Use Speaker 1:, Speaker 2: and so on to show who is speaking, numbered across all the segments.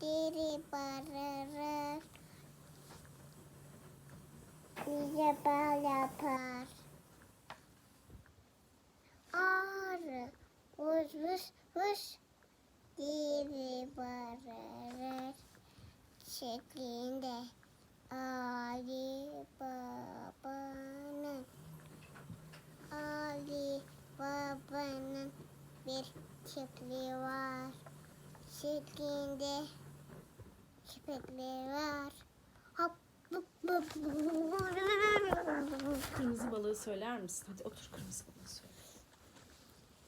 Speaker 1: diri barara bize bal yapar. Ağrı. Vız vız vız. Diri barara şeklinde Ali Baba'nın Ali Baba'nın bir çiftliği var şeklinde çiftlikleri var. Hop.
Speaker 2: Kırmızı balığı söyler misin? Hadi otur kırmızı balığı söyle.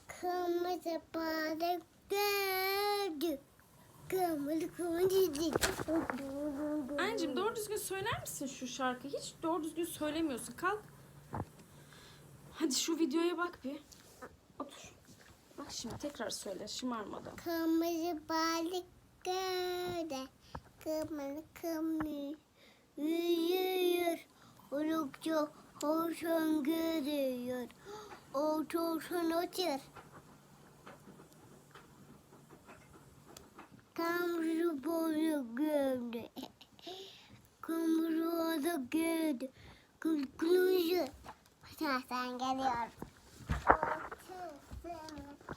Speaker 1: Kırmızı balık gördü. Kırmızı kırmızı
Speaker 2: Anneciğim doğru düzgün söyler misin şu şarkıyı? Hiç doğru düzgün söylemiyorsun. Kalk. Hadi şu videoya bak bir. Şimdi tekrar söyle şımarmadan.
Speaker 1: Kırmızı balık gördü. Kırmızı kırmızı yürüyor. Oldukça hoşun görüyor. Otursun otur. Kırmızı balık gördü. Kırmızı balık gördü. Kırmızı. Sen geliyor. Otursun